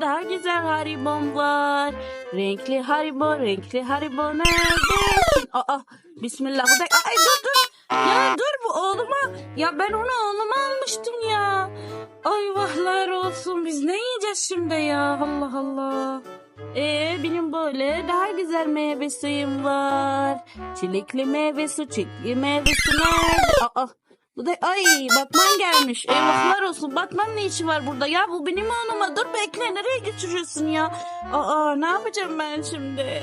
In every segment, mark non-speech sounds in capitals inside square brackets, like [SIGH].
daha güzel haribom var. Renkli haribo, renkli haribo neredesin? Aa, bismillah bu. Ay dur dur. Ya dur bu oğluma. Ya ben onu oğluma almıştım ya. Ay vahlar olsun biz ne yiyeceğiz şimdi ya Allah Allah. Ee benim böyle daha güzel meyve suyum var. Çilekli meyve su, çilekli meyve su nerede? Aa, bu da ay Batman gelmiş. Eyvahlar olsun. Batman ne işi var burada? Ya bu benim oğluma. Dur bekle nereye götürüyorsun ya? Aa ne yapacağım ben şimdi?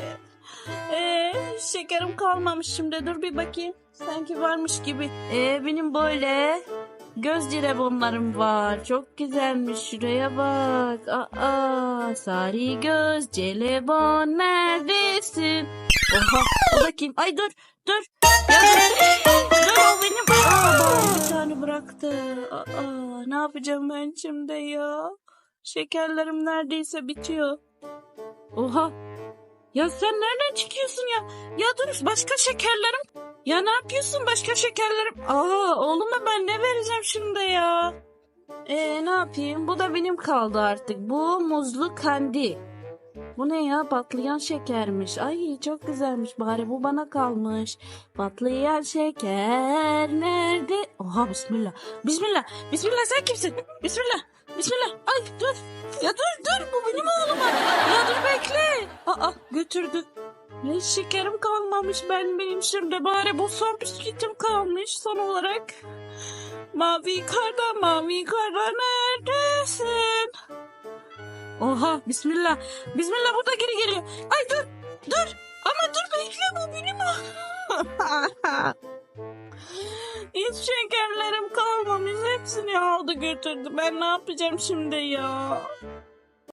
Ee, şekerim kalmamış şimdi. Dur bir bakayım. Sanki varmış gibi. Ee, benim böyle göz jelibonlarım var. Çok güzelmiş. Şuraya bak. Aa, sarı göz jelibon neredesin? Oha, o da kim? Ay dur, dur. Ya dur, ne yapacağım ben şimdi ya? Şekerlerim neredeyse bitiyor. Oha. Ya sen nereden çıkıyorsun ya? Ya dur başka şekerlerim. Ya ne yapıyorsun başka şekerlerim? Aa oğluma ben ne vereceğim şimdi ya? Ee ne yapayım? Bu da benim kaldı artık. Bu muzlu kandi. Bu ne ya? Patlayan şekermiş. Ay çok güzelmiş. Bari bu bana kalmış. Patlayan şeker nerede? Oha bismillah. Bismillah. Bismillah sen kimsin? Bismillah. Bismillah. Ay dur. Ya dur dur bu benim oğluma. Ya dur bekle. Aa götürdü. Ne şekerim kalmamış ben benim şimdi bari bu son bisküvitim kalmış son olarak. Mavi karda mavi karda neredesin? Oha bismillah. Bismillah burada geri geliyor. Ay dur dur ama dur bekle bu benim o. [LAUGHS] Hiç şekerlerim kalmamış. Hepsini aldı götürdü. Ben ne yapacağım şimdi ya?